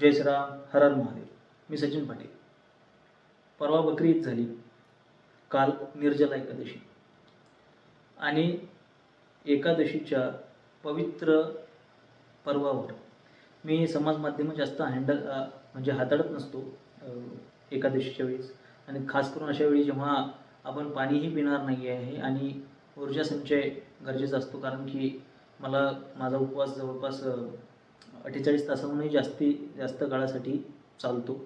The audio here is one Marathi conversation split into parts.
जय श्रीराम हरण महादेव. मी सचिन पाटील. परवा बकरी ईद झाली. काल निर्जला एकादशी. आणि एकादशीच्या पवित्र पर्वावर मी समाज माध्यमं जास्त हँडल म्हणजे हाताळत नसतो एकादशीच्या वेळेस. आणि खास करून अशा वेळी जेव्हा आपण पाणीही पिणार नाही आहे आणि ऊर्जा संचय गरजेचा असतो कारण की मला माझा उपवास जवळपास अठ्ठेचाळीस तासाहूनही जास्ती जास्त काळासाठी चालतो.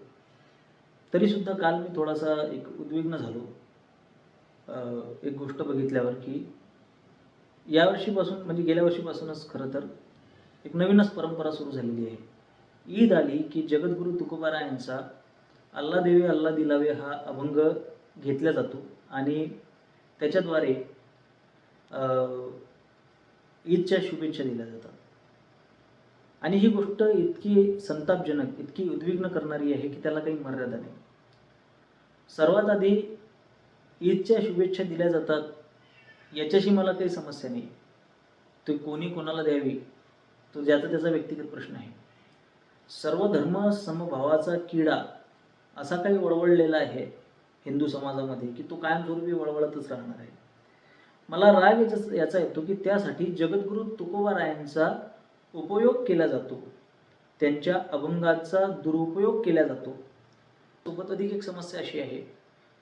तरीसुद्धा काल मी थोडासा एक उद्विग्न झालो. एक गोष्ट बघितल्यावर की यावर्षीपासून म्हणजे गेल्या वर्षीपासूनच खरं तर एक नवीनच परंपरा सुरू झालेली आहे. ईद आली की जगद्गुरू तुकोबारायांचा अल्ला देवे अल्ला दिलावे हा अभंग घेतला जातो. आणि त्याच्याद्वारे ईदच्या शुभेच्छा दिल्या जातात. आणि ही गोष्ट इतकी संतापजनक इतकी उद्विग्न करणारी आहे की त्याला काही मर्यादा नाही. सर्वात आधी ईदच्या शुभेच्छा दिल्या जातात. याच्याशी मला काही समस्या नाही. ते कोणी कोणाला द्यावी? तो ज्याचा त्याचा व्यक्तिगत प्रश्न आहे. सर्व धर्म समभावाचा किडा असा काही वळवळलेला आहे हिंदू समाजामध्ये की तो कायमस्वरूपी वळवळतच राहणार आहे. मला राग याचा याचा येतो की त्यासाठी जगद्गुरू तुकोबारायांचा उपयोग केला जातो. त्यांच्या अभंगाचा दुरुपयोग केला जातो. सोबत अधिक एक समस्या अशी आहे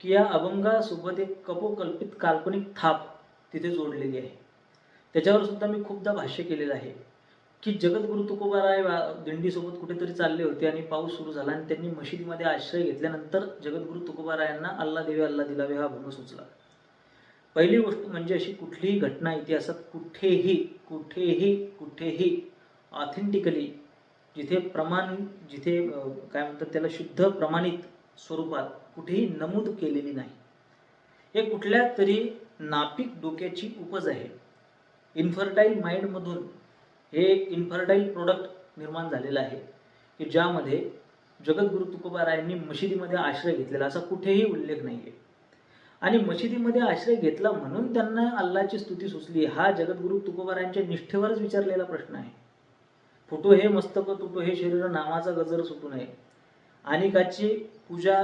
की या अभंगासोबत एक कपोकल्पित काल्पनिक थाप तिथे जोडलेली आहे. त्याच्यावर सुद्धा मी खूपदा भाष्य केलेलं आहे की जगद्गुरु तुकोबाराय वा- दिंडीसोबत कुठेतरी चालले होते आणि पाऊस सुरू झाला आणि त्यांनी मशिदीमध्ये आश्रय घेतल्यानंतर जगद्गुरु तुकोबारायांना अल्ला देवे अल्ला दिलावे हा अभंग सुचला. पहिली गोष्ट म्हणजे अशी कुठलीही घटना इतिहासात कुठेही कुठेही कुठेही ऑथेंटिकली जिथे प्रमाण जिथे काय म्हणतात त्याला शुद्ध प्रमाणित स्वरूपात कुठेही नमूद केलेली नाही. हे कुठल्या तरी नापिक डोक्याची उपज आहे. इन्फर्टाईल माइंडमधून हे एक इन्फर्टाईल प्रोडक्ट निर्माण झालेलं आहे की ज्यामध्ये जगद्गुरु तुकोबारायांनी मशिदीमध्ये आश्रय घेतलेला असा कुठेही उल्लेख नाही आहे आणि मशिदीमध्ये आश्रय घेतला म्हणून त्यांना अल्लाची स्तुती सुचली हा जगद्गुरु तुकोबारायांच्या निष्ठेवरच विचारलेला प्रश्न आहे. फुटो हे मस्तक तुटो हे शरीर नामाचा गजर सुटू नये. अनिकाची पूजा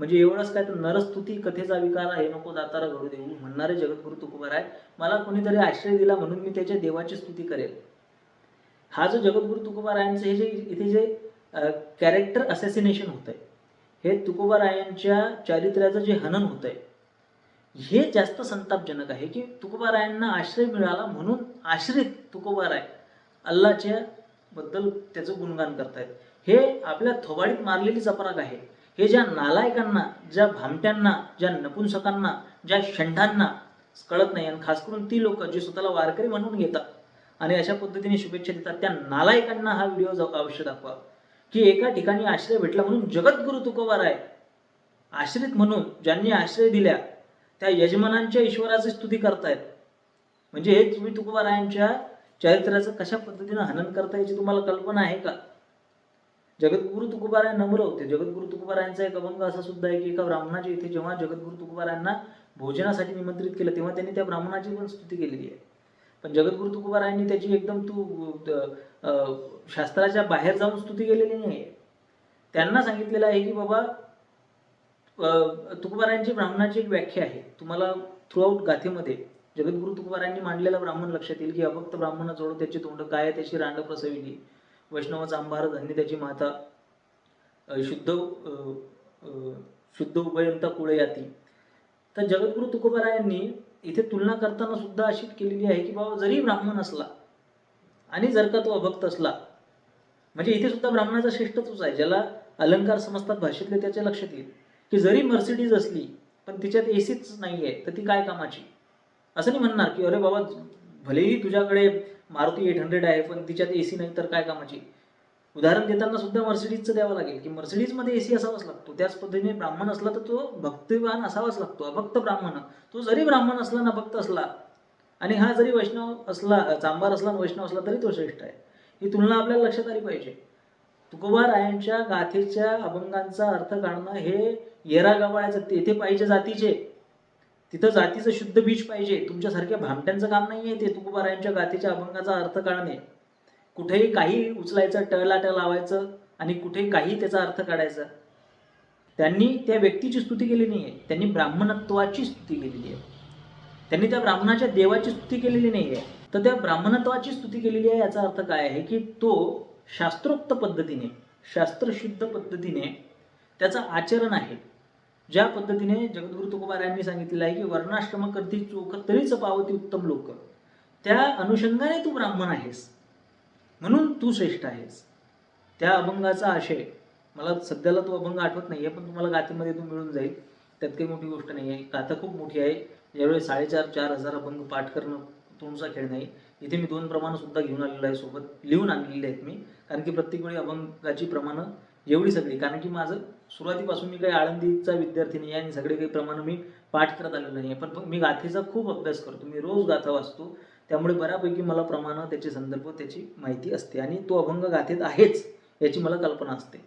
म्हणजे एवढंच काय तर नरस्तुती कथेचा विकार आहे नको दातारा घडू देऊ. म्हणणारे जगद्गुरु तुकोबार आहे मला कोणीतरी आश्रय दिला म्हणून मी त्याच्या देवाची स्तुती करेल. हा जो जगद्गुरु तुकोबारायांचं हे जे इथे जे कॅरेक्टर असॅसिनेशन होत आहे हे तुकोबारायांच्या चारित्र्याचं जे हनन होत आहे हे जास्त संतापजनक आहे की तुकोबारायांना आश्रय मिळाला म्हणून आश्रित तुकोबाराय अल्लाच्या बद्दल त्याचं गुणगान करतायत. हे आपल्या थोबाडीत मारलेली चपराक आहे. हे ज्या नालायकांना ज्या भामट्यांना ज्या नपुंसकांना ज्या षंढांना कळत नाही आणि खास करून ती लोक जी स्वतःला वारकरी म्हणून घेतात आणि अशा पद्धतीने शुभेच्छा देतात त्या नालायकांना हा व्हिडिओ अवश्य दाखवा. की एका ठिकाणी आश्रय भेटला म्हणून जगद्गुरु तुकोबार आहे. आश्रित म्हणून ज्यांनी आश्रय दिल्या त्या यजमानांच्या ईश्वराची स्तुती करतायत. म्हणजे हे तुम्ही तुकोबारायांच्या चरित्राचं कशा पद्धतीनं हनन करता याची तुम्हाला कल्पना आहे का? जगद्गुरु तुकोबाराय नम्र होते. जगद्गुरु तुकोबारायांचा एक अभंग असा सुद्धा आहे की एका ब्राह्मणाच्या इथे जेव्हा जगद्गुरु तुकोबारायांना भोजनासाठी निमंत्रित केलं तेव्हा त्यांनी त्या ब्राह्मणाची पण स्तुती केलेली आहे. पण जगद्गुरु तुकोबारायांनी त्याची एकदम तू शास्त्राच्या बाहेर जाऊन स्तुती केलेली नाही आहे. त्यांना सांगितलेलं आहे की बाबा तुकोबारायांची ब्राह्मणाची एक व्याख्या आहे. तुम्हाला थ्रूआउट गाथेमध्ये जगद्गुरु तुकोबारायांनी मांडलेला ब्राह्मण लक्षात येईल की अभक्त ब्राह्मण जोड त्याची तोंड काय त्याची रांड प्रसविली. वैष्णवाचा अंबार धन्य त्याची माता. शुद्ध शुद्ध उभयंता कुळे याती. तर जगद्गुरु तुकोबारायांनी इथे तुलना करताना सुद्धा अशी केलेली आहे की बाबा जरी ब्राह्मण असला आणि जर का तो अभक्त असला म्हणजे इथे सुद्धा ब्राह्मणाचा श्रेष्ठत्वच आहे ज्याला अलंकार समजतात भाषेतले त्याच्या लक्षात येईल. की जरी मर्सिडीज असली पण तिच्यात एसीच नाही आहे तर ती काय कामाची? असं नाही म्हणणार की अरे बाबा भलेही तुझ्याकडे मारुती एट हंड्रेड आहे पण तिच्यात एसी नाही तर काय कामाची? उदाहरण देताना सुद्धा मर्सिडीजचं द्यावं लागेल की मर्सिडीजमध्ये एसी असावाच लागतो. त्याच पद्धतीने ब्राह्मण असला तर तो भक्तिवान असावाच लागतो अभक्त ब्राह्मण. तो जरी ब्राह्मण असला ना भक्त असला आणि हा जरी वैष्णव असला चांबार असला वैष्णव असला तरी तो श्रेष्ठ आहे. ही तुलना आपल्याला लक्षात आली पाहिजे. तुकोबा रायांच्या गाथेच्या अभंगांचा अर्थ काढणं हे येरा गवाळ्याचं तेथे पाहिजे जातीचे तिथं जातीचं शुद्ध बीज पाहिजे. तुमच्यासारख्या भामट्यांचं काम नाही आहे ते तुकोबारायांच्या गातीच्या अभंगाचा अर्थ काढणे. कुठेही काही उचलायचं टळलाट लावायचं आणि कुठे काही त्याचा अर्थ काढायचा. त्यांनी त्या व्यक्तीची स्तुती केली नाही आहे त्यांनी ब्राह्मणत्वाची स्तुती केलेली आहे. त्यांनी त्या ब्राह्मणाच्या देवाची स्तुती केलेली नाही आहे तर त्या ब्राह्मणत्वाची स्तुती केलेली आहे याचा अर्थ काय आहे की तो शास्त्रोक्त पद्धतीने शास्त्रशुद्ध पद्धतीने त्याचं आचरण आहे. ज्या पद्धतीने जगद्गुरु तुकोबार यांनी सांगितलेलं आहे की वर्णाश्रम करती चोख तरीच पावती उत्तम लोक. त्या अनुषंगाने तू ब्राह्मण आहेस. म्हणून तू श्रेष्ठ आहेस. त्या अभंगाचा आशय मला सध्याला तो अभंग आठवत नाही आहे पण तुम्हाला गाथेमध्ये तो मिळून जाईल. त्यात काही मोठी गोष्ट नाही आहे गाथा खूप मोठी आहे. यावेळी साडेचार चार हजार अभंग पाठ करणं तुमचा खेळ नाही. इथे मी दोन प्रमाणं सुद्धा घेऊन आलेलो आहे सोबत. लिहून आणलेले आहेत मी. कारण की प्रत्येक वेळी अभंगाची प्रमाणं एवढी सगळी. कारण की माझं सुरुवातीपासून मी काही आळंदीचा विद्यार्थी नाही आहे आणि सगळे काही प्रमाण मी पाठ करत आलेलो नाही आहे. पण मी गाथेचा खूप अभ्यास करतो. मी रोज गाथा वाचतो. त्यामुळे बऱ्यापैकी मला प्रमाणं त्याचे संदर्भ त्याची माहिती असते आणि तो अभंग गाथेत आहेच याची मला कल्पना असते.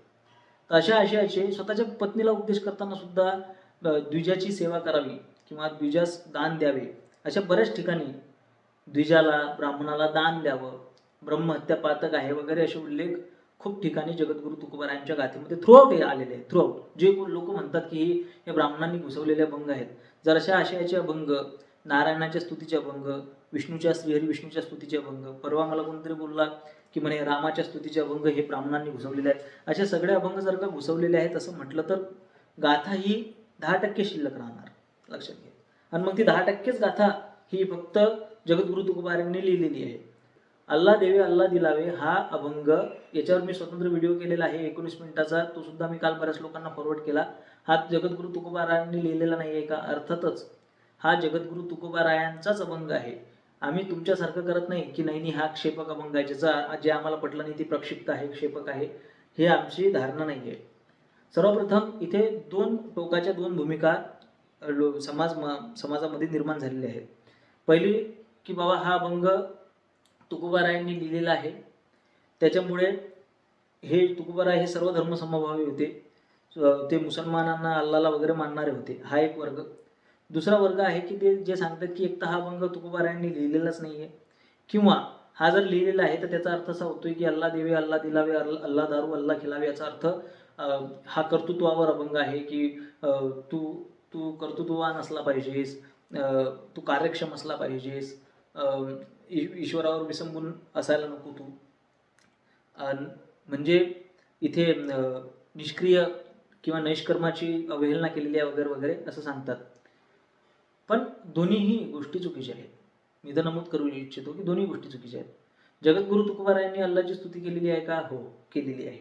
तर अशा आशयाचे स्वतःच्या पत्नीला उपदेश करताना सुद्धा द्विजाची सेवा करावी किंवा द्विजास दान द्यावे अशा बऱ्याच ठिकाणी द्विजाला ब्राह्मणाला दान द्यावं ब्रह्महत्या पातक आहे वगैरे असे उल्लेख खूप ठिकाणी जगद्गुरु तुकोबारायांच्या गाथेमध्ये थ्रूआउट आलेले आहेत थ्रूआउट जे लोक म्हणतात की हे या ब्राह्मणांनी घुसवलेले अभंग आहेत. जर अशा आशयाचे अभंग नारायणाच्या स्तुतीचे अभंग विष्णूच्या श्रीहरी विष्णूच्या स्तुतीचे अभंग परवा मला कोणतरी बोलला की म्हणे रामाच्या स्तुतीचे अभंग हे ब्राह्मणांनी घुसवलेले आहेत. असे सगळे अभंग जर का घुसवलेले आहेत असं म्हटलं तर गाथा ही दहा टक्के शिल्लक राहणार. लक्षात घ्या. आणि मग ती दहा टक्केच गाथा ही फक्त जगद्गुरु तुकोबारांनी लिहिलेली आहे. अल्ला देवे अल्ला दिलावे हा अभंग. याच्यावर मी स्वतंत्र व्हिडिओ केलेला आहे. एकोणीस मिनिटाचा. तो सुद्धा मी काल बऱ्याच लोकांना फॉरवर्ड केला. हा जगद्गुरु तुकोबारायांनी लिहिलेला नाही आहे का? अर्थातच हा जगद्गुरु तुकोबारायांचाच अभंग आहे. आम्ही तुमच्यासारखं करत नाही की नाही नाही, हा क्षेपक अभंग आहे ज्याचा जे आम्हाला पटलं नाही ती प्रक्षिप्त आहे क्षेपक आहे. हे आमची धारणा नाही आहे सर्वप्रथम इथे दोन टोकाच्या दोन भूमिका लो- समाज म- समाजामध्ये निर्माण झालेल्या आहेत. पहिली की बाबा हा अभंग तुकोबारायांनी लिहिलेलं आहे. त्याच्यामुळे हे तुकोबाराय हे सर्व धर्मसमभावी होते. ते मुसलमानांना अल्लाला वगैरे मानणारे होते. हा एक वर्ग. दुसरा वर्ग आहे की ते जे सांगतात की एक तर हा अभंग तुकोबारायांनी लिहिलेलाच नाही आहे किंवा हा जर लिहिलेला आहे तर त्याचा अर्थ असा होतोय की अल्ला देवे अल्ला दिलावे अल्ला अल्ला दारू अल्ला खिलावे याचा अर्थ हा कर्तृत्वावर अभंग आहे की तू तू कर्तृत्ववान असला पाहिजेस तू कार्यक्षम असला पाहिजेस अ, ईश्वरावर विसंबून असायला नको तू. म्हणजे इथे निष्क्रिय किंवा नैष्कर्माची अवहेलना केलेली आहे वगैरे वगैरे असं सांगतात. पण दोन्हीही गोष्टी चुकीच्या आहेत. मी तर नमूद करू इच्छितो की दोन्ही गोष्टी चुकीच्या आहेत. जगद्गुरु तुकोबारायांनी अल्लाची स्तुती केलेली आहे का? हो केलेली आहे.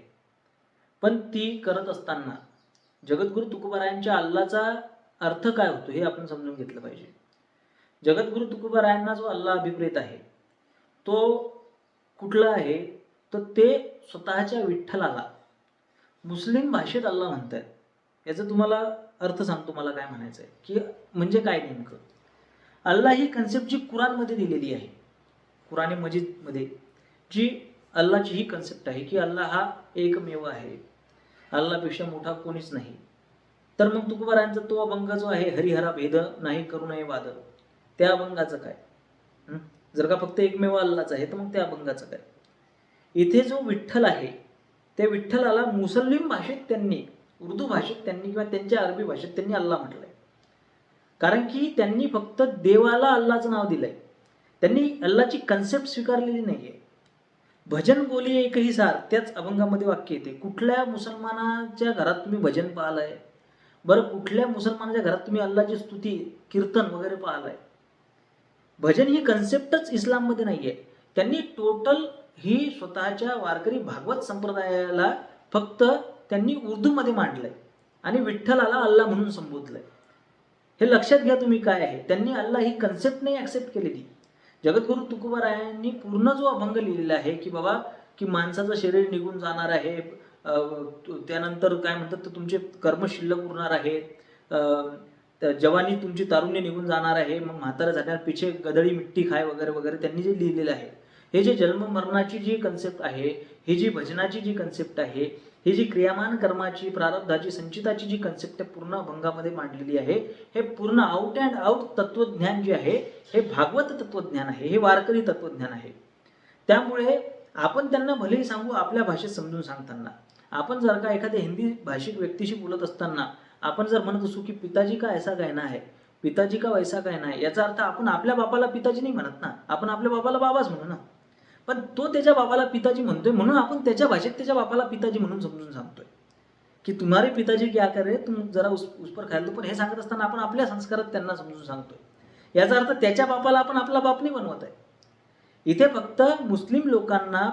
पण ती करत असताना जगद्गुरु तुकोबारायांच्या अल्लाचा अर्थ काय होतो हे आपण समजून घेतलं पाहिजे. जगद्गुरु तुकोबारायांना जो अल्ला अभिप्रेत आहे तो कुठला आहे तर ते स्वतःच्या विठ्ठलाला मुस्लिम भाषेत अल्ला म्हणतायत. याचा तुम्हाला अर्थ सांगतो मला काय म्हणायचं आहे की म्हणजे काय नेमकं? अल्ला ही कन्सेप्ट जी कुराणमध्ये दिलेली आहे कुराणे मजिदमध्ये जी अल्लाची ही कन्सेप्ट आहे की अल्ला हा एकमेव आहे अल्लापेक्षा मोठा कोणीच नाही. तर मग तुकोबारायांचा तो अभंग जो आहे हरिहरा भेद नाही करू नये वाद त्या अभंगाचं काय? जर का फक्त एकमेव अल्लाच आहे तर मग त्या अभंगाचं काय? इथे जो विठ्ठल आहे त्या विठ्ठलाला मुस्लिम भाषेत त्यांनी उर्दू भाषेत त्यांनी किंवा त्यांच्या अरबी भाषेत त्यांनी अल्लाह म्हटलंय. कारण की त्यांनी फक्त देवाला अल्लाचं नाव दिलंय. त्यांनी अल्लाची कन्सेप्ट स्वीकारलेली नाहीये. भजन बोली एकही सार त्याच अभंगामध्ये वाक्य येते. कुठल्या मुसलमानाच्या घरात तुम्ही भजन पाहिलंय? बरं कुठल्या मुसलमानाच्या घरात तुम्ही अल्लाची स्तुती कीर्तन वगैरे पाहिलंय? भजन ही कन्सेप्टच इस्लाममध्ये आहे त्यांनी टोटल ही स्वतःच्या वारकरी भागवत संप्रदायाला फक्त त्यांनी उर्दूमध्ये मांडलंय. आणि विठ्ठलाला अल्ला म्हणून संबोधलंय. हे लक्षात घ्या तुम्ही काय आहे. त्यांनी अल्ला ही कन्सेप्ट नाही ॲक्सेप्ट केलेली. जगद्गुरु तुकोबारायांनी पूर्ण जो अभंग लिहिलेला आहे की बाबा की माणसाचं शरीर निघून जाणार आहे त्यानंतर काय म्हणतात तर तुमचे कर्म शिल्लक उरणार आहेत अं, जवानी तुमची तारुण्य निघून जाणार आहे. मग म्हातारा झाल्यावर पिछे गदळी मिट्टी खाय वगैरे वगैरे त्यांनी जे लिहिलेलं आहे. हे जे जन्म मरणाची जी कन्सेप्ट आहे ही जी भजनाची जी कन्सेप्ट आहे ही जी क्रियामान कर्माची प्रारब्धाची संचिताची जी कन्सेप्ट आहे पूर्ण अभंगामध्ये मांडलेली आहे. हे पूर्ण आउट अँड आउट तत्वज्ञान जे आहे हे भागवत तत्वज्ञान आहे. हे वारकरी तत्वज्ञान आहे. त्यामुळे आपण त्यांना भलेही सांगू आपल्या भाषेत समजून सांगताना. आपण जर का एखाद्या हिंदी भाषिक व्यक्तीशी बोलत असताना आपण जर म्हणत असू की पिताजी का ऐसा गायना आहे पिताजी का वैसा गायना आहे याचा अर्थ आपण आपल्या बापाला पिताजी नाही म्हणत ना आपण आपल्या बाबाला बाबाच म्हणू ना. पण तो त्याच्या बाबाला पिताजी म्हणतोय म्हणून आपण त्याच्या भाषेत त्याच्या बापाला पिताजी म्हणून समजून सांगतोय. की तुम्हारे पिताजी क्या करे तुम जरा उस उसपर खायला पण हे सांगत असताना आपण आपल्या संस्कारात त्यांना समजून सांगतोय. याचा अर्थ त्याच्या बापाला आपण आपला बाप नाही बनवत आहे. इथे फक्त मुस्लिम लोकांना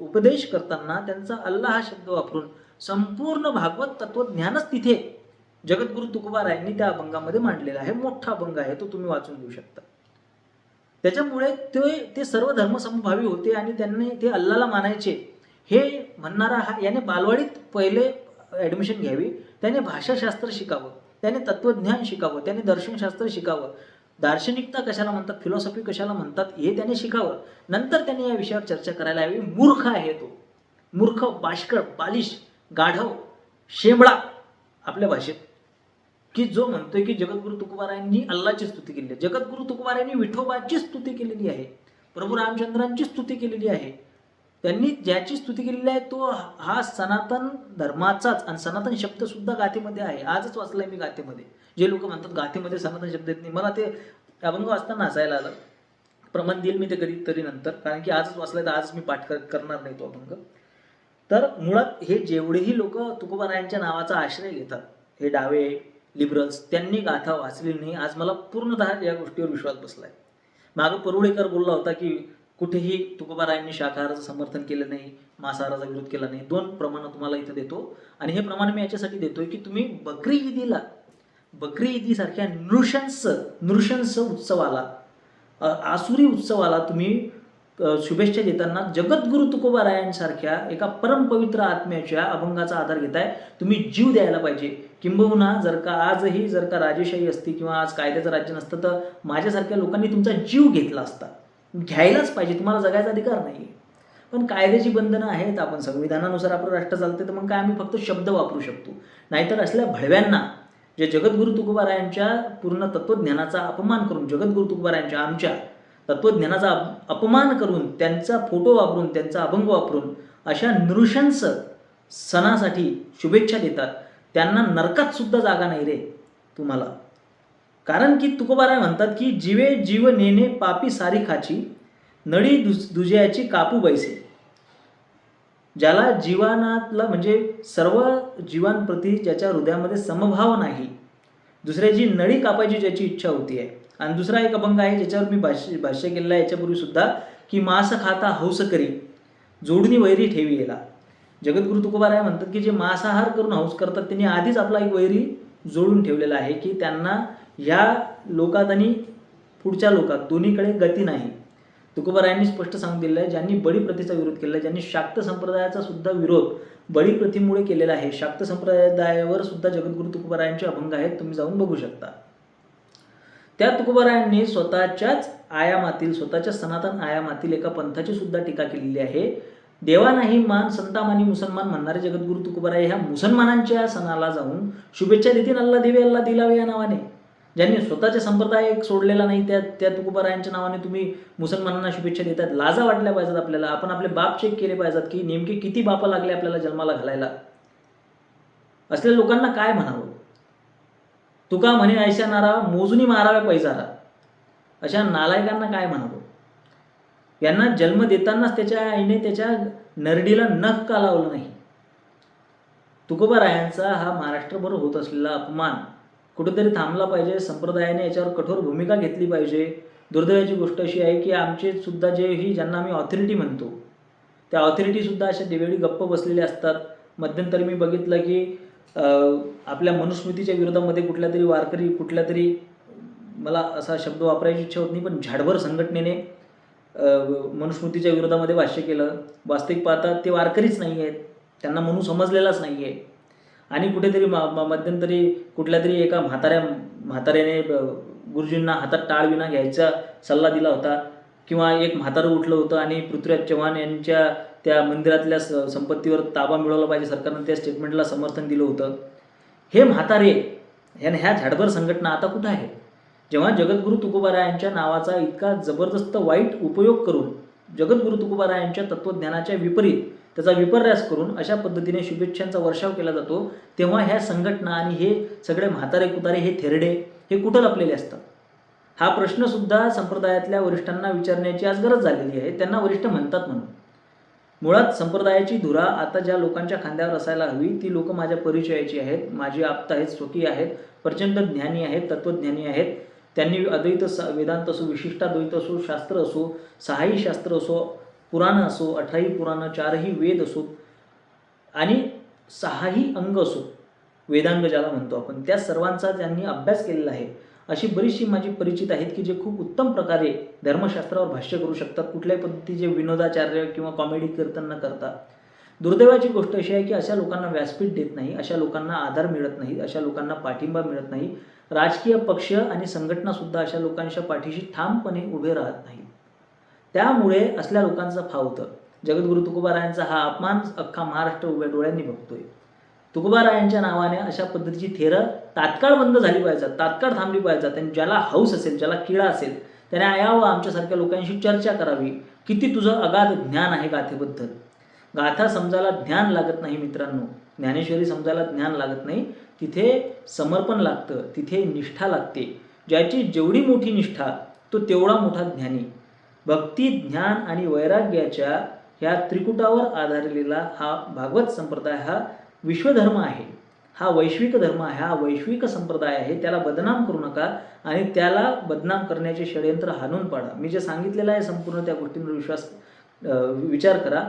उपदेश करताना त्यांचा अल्लाह हा शब्द वापरून संपूर्ण भागवत तत्वज्ञानच तिथे जगद्गुरु तुकोबारायांनी त्या अभंगामध्ये मांडलेला आहे. मोठा अभंग आहे. तो तुम्ही वाचून घेऊ शकता. त्याच्यामुळे ते ते सर्व धर्मसमभावी होते आणि त्यांनी ते अल्लाला मानायचे. हे म्हणणारा हा याने बालवाडीत पहिले ॲडमिशन घ्यावी. त्याने भाषाशास्त्र शिकावं. त्याने तत्वज्ञान शिकावं. त्याने दर्शनशास्त्र शिकावं. दार्शनिकता कशाला म्हणतात? फिलॉसॉफी कशाला म्हणतात? हे त्याने शिकावं. नंतर त्याने या विषयावर चर्चा करायला हवी. मूर्ख आहे तो. मूर्ख बाष्कळ बालिश. गाढव शेंबडा आपल्या भाषेत. की जो म्हणतोय की जगद्गुरु तुकोबारायांनी अल्लाची स्तुती केली आहे. जगद्गुरु तुकोबारायांनी विठोबाची स्तुती केलेली आहे. प्रभू रामचंद्रांची स्तुती केलेली आहे. त्यांनी ज्याची स्तुती केलेली आहे तो हा सनातन धर्माचाच आणि सनातन शब्द सुद्धा गाथेमध्ये आहे. आजच वाचलाय मी गाथेमध्ये. जे लोक म्हणतात गाथेमध्ये सनातन शब्द येत नाही. मला ते अभंग वाचताना हसायला आलं. प्रमाण देईल मी ते कधी तरी नंतर. कारण की आजच वाचलाय तर आज मी पाठ कर- करणार नाही तो अभंग. तर मुळात हे जेवढेही लोक तुकोबारायांच्या नावाचा आश्रय घेतात हे डावे लिबरल्स त्यांनी गाथा वाचली नाही. आज मला पूर्णतः या गोष्टीवर विश्वास बसलाय. मागं परुळेकर बोलला होता की कुठेही तुकोबारायांनी शाकाहाराचं समर्थन केलं नाही मांसाहाराचा विरोध केला नाही. दोन प्रमाण तुम्हाला इथं देतो. आणि हे प्रमाण मी याच्यासाठी देतोय की तुम्ही बकरी ईदीला बकरी ईदीसारख्या नृशंस नृशंस उत्सवाला आसुरी उत्सवाला तुम्ही शुभेच्छा देताना जगद्गुरु तुकोबारायांसारख्या एका परमपवित्र आत्म्याच्या अभंगाचा आधार घेताय. तुम्ही जीव द्यायला पाहिजे. किंबहुना जर का आजही जर का राजेशाही असती किंवा आज कायद्याचं राज्य नसतं तर माझ्यासारख्या लोकांनी तुमचा जीव घेतला असता. घ्यायलाच पाहिजे. तुम्हाला जगायचा अधिकार नाही पण कायद्याची बंधनं आहेत आपण. संविधानानुसार आपलं राष्ट्र चालते तर मग काय आम्ही फक्त शब्द वापरू शकतो. नाहीतर असल्या भळव्यांना जे जगद्गुरु तुकोबारायांच्या पूर्ण तत्वज्ञानाचा अपमान करून जगद्गुरु तुकोबारायांच्या आमच्या तत्वज्ञानाचा अपमान करून त्यांचा फोटो वापरून त्यांचा अभंग वापरून अशा नृशंस सणासाठी शुभेच्छा देतात. त्यांना नरकात सुद्धा जागा नाही रे तुम्हाला. कारण की तुकोबाराय म्हणतात की जीवे जीव नेणे पापी सारी खाची नळी दुस दुजयाची कापू बैसे. ज्याला जीवनातला म्हणजे सर्व जीवांप्रती ज्याच्या हृदयामध्ये समभाव नाही दुसऱ्याची नळी कापायची ज्याची इच्छा होती आहे आणि दुसरा एक अभंग आहे ज्याच्यावर मी भाष्य भाष्य केलेला आहे याच्यापूर्वी सुद्धा की मांस खाता हौस करी जोडणी वैरी ठेवी येला. जगद्गुरु तुकोबाराय म्हणतात की जे मांसाहार करून हौस करतात त्यांनी आधीच आपला एक वैरी जोडून ठेवलेला आहे की त्यांना ह्या लोकात आणि पुढच्या लोकात दोन्हीकडे गती नाही. तुकोबारायांनी स्पष्ट सांगून दिलेलं आहे ज्यांनी बळीप्रथेचा विरोध केलेला आहे ज्यांनी शाक्त संप्रदायाचा सुद्धा विरोध बळीप्रथेमुळे केलेला आहे शाक्त संप्रदायावर सुद्धा जगद्गुरु तुकोबारायांचे अभंग आहेत तुम्ही जाऊन बघू शकता. त्या तुकोबारायांनी स्वतःच्याच आयामातील स्वतःच्या सनातन आयामातील एका पंथाची सुद्धा टीका केलेली आहे. देवा नाही मान संतामानी मुसलमान म्हणणारे जगद्गुरु तुकोबाराय ह्या मुसलमानांच्या सणाला जाऊन शुभेच्छा देतील अल्ला देवे अल्ला दिलावे या नावाने. ज्यांनी स्वतःचे संप्रदाय एक सोडलेला नाही त्या त्या तुकोबारायांच्या नावाने तुम्ही मुसलमानांना शुभेच्छा देतात. लाजा वाटल्या पाहिजेत आपल्याला. आपण आपले बाप चेक केले पाहिजेत की नेमके किती बापा लागले आपल्याला जन्माला घालायला. असलेल्या लोकांना काय म्हणावं? तुका म्हणे ऐशा नारा मोजूनी माराव्या पैजारा अशा नालायकांना काय म्हणावं? यांना जन्म देतानाच त्याच्या आईने त्याच्या नरडीला नख का लावलं नाही? तुकोबारायांचा हा महाराष्ट्रभर होत असलेला अपमान कुठेतरी थांबला पाहिजे. संप्रदायाने याच्यावर कठोर भूमिका घेतली पाहिजे. दुर्दैवाची गोष्ट अशी आहे की आमचे सुद्धा जे ही ज्यांना आम्ही ऑथॉरिटी म्हणतो त्या ऑथॉरिटीसुद्धा अशा दिवेळी गप्प बसलेले असतात. मध्यंतरी मी बघितलं की आपल्या मनुस्मृतीच्या विरोधामध्ये कुठल्या तरी वारकरी कुठल्या तरी मला असा शब्द वापरायची इच्छा होत नाही पण झाडभर संघटनेने मनुस्मृतीच्या विरोधामध्ये भाष्य केलं. वास्तविक पाहता ते वारकरीच नाही आहेत त्यांना म्हणून समजलेलाच नाही आहे आणि कुठेतरी म मध्यंतरी कुठल्या तरी एका म्हाताऱ्या म्हाताऱ्याने गुरुजींना हातात टाळविना घ्यायचा सल्ला दिला होता. किंवा एक म्हातारं उठलं होतं आणि पृथ्वीराज चव्हाण यांच्या त्या मंदिरातल्या स संपत्तीवर ताबा मिळवला पाहिजे. सरकारनं त्या स्टेटमेंटला समर्थन दिलं होतं. हे म्हातारे ह्या ह्या झाडभर संघटना आता कुठं आहे? जेव्हा जगद्गुरु तुकोबारायांच्या नावाचा इतका जबरदस्त वाईट उपयोग करून जगद्गुरु तुकोबारायांच्या तत्त्वज्ञानाच्या विपरीत त्याचा विपर्यास करून अशा पद्धतीने शुभेच्छांचा वर्षाव केला जातो तेव्हा ह्या संघटना आणि हे सगळे म्हातारे कुतारे हे थेरडे हे कुठं लपलेले असतात? हा प्रश्नसुद्धा संप्रदायातल्या वरिष्ठांना विचारण्याची आज गरज झालेली आहे. त्यांना वरिष्ठ म्हणतात म्हणून. मुळात संप्रदायाची धुरा आता ज्या लोकांच्या खांद्यावर असायला हवी ती लोक माझ्या परिचयाची आहेत माझी आप्त आहेत स्वकीय आहेत प्रचंड ज्ञानी आहेत तत्वज्ञानी आहेत. त्यांनी अद्वैत स वेदांत असो विशिष्टाद्वैत असो शास्त्र असो सहाही शास्त्र असो पुराणं असो अठराही पुराणं चारही वेद असो आणि सहाही अंग असो वेदांग ज्याला म्हणतो आपण त्या सर्वांचा त्यांनी अभ्यास केलेला आहे. अशी बरीचशी माझी परिचित आहेत की जे खूप उत्तम प्रकारे धर्मशास्त्रावर भाष्य करू शकतात कुठल्याही पद्धतीचे विनोदाचार्य किंवा कॉमेडी कीर्तन न करता दुर्दैवाची गोष्ट अशी आहे की अशा लोकांना व्यासपीठ देत नाही अशा लोकांना आधार मिळत नाही अशा लोकांना पाठिंबा मिळत नाही. राजकीय पक्ष आणि संघटनासुद्धा अशा लोकांच्या पाठीशी ठामपणे उभे राहत नाही. त्यामुळे असल्या लोकांचं फावतं जगद्गुरु तुकोबारायांचा हा अपमान अख्खा महाराष्ट्र उभ्या डोळ्यांनी बघतोय. तुकोबारायांच्या नावाने अशा पद्धतीची थेरं तात्काळ बंद झाली पाहिजे तात्काळ थांबली पाहिजे आणि ज्याला हाऊस असेल ज्याला किळा असेल त्याने यावं आमच्यासारख्या लोकांशी चर्चा करावी. किती तुझं अगाध ज्ञान आहे गाथेबद्दल. गाथा समजायला ज्ञान लागत नाही मित्रांनो. ज्ञानेश्वरी समजायला ज्ञान लागत नाही. तिथे समर्पण लागतं तिथे निष्ठा लागते. ज्याची जेवढी मोठी निष्ठा तो तेवढा मोठा ज्ञानी. भक्ती ज्ञान आणि वैराग्याच्या ह्या त्रिकुटावर आधारलेला हा भागवत संप्रदाय हा विश्वधर्म आहे. हा वैश्विक धर्म आहे हा वैश्विक संप्रदाय आहे त्याला बदनाम करू नका आणि त्याला बदनाम करण्याचे षडयंत्र हाणून पाडा. मी जे सांगितलेलं आहे संपूर्ण त्या गोष्टींवर विश्वास विचार करा.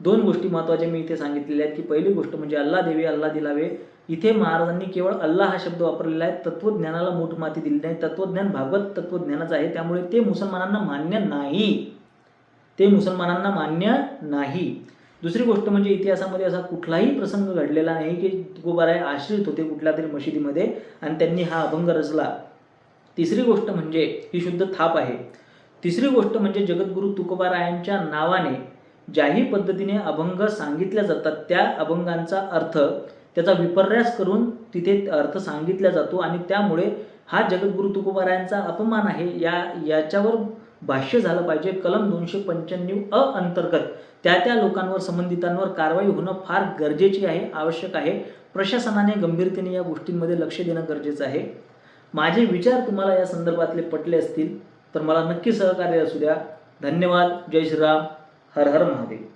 दोन गोष्टी महत्त्वाच्या मी इथे सांगितलेल्या आहेत की पहिली गोष्ट म्हणजे अल्ला देवी अल्ला दिलावे. इथे महाराजांनी केवळ अल्ला हा शब्द वापरलेला आहे. तत्त्वज्ञानाला मोठ माती दिली नाही. तत्वज्ञान भागवत तत्त्वज्ञानाचं आहे. त्यामुळे ते मुसलमानांना मान्य नाही. ते मुसलमानांना मान्य नाही. दुसरी गोष्ट म्हणजे इतिहासामध्ये असा कुठलाही प्रसंग घडलेला नाही की तुकोबाराय आश्रित होते कुठल्या तरी मशिदीमध्ये आणि त्यांनी हा अभंग रचला. तिसरी गोष्ट म्हणजे ही शुद्ध थाप आहे. तिसरी गोष्ट म्हणजे जगद्गुरू तुकोबारायांच्या नावाने ज्याही पद्धतीने अभंग सांगितल्या जातात त्या अभंगांचा अर्थ त्याचा विपर्यास करून तिथे अर्थ सांगितला जातो आणि त्यामुळे हा जगद्गुरू तुकोबारायांचा अपमान आहे. या याच्यावर भाष्य झालं पाहिजे. कलम दोनशे पंच्याण्णव अ अंतर्गत त्या त्या लोकांवर संबंधितांवर कारवाई होणं फार गरजेची आहे आवश्यक आहे. प्रशासनाने गंभीरतेने या गोष्टींमध्ये लक्ष देणं गरजेचं आहे. माझे विचार तुम्हाला या संदर्भातले पटले असतील तर मला नक्की सहकार्य असू द्या. धन्यवाद. जय श्रीराम. हर हर महादेव.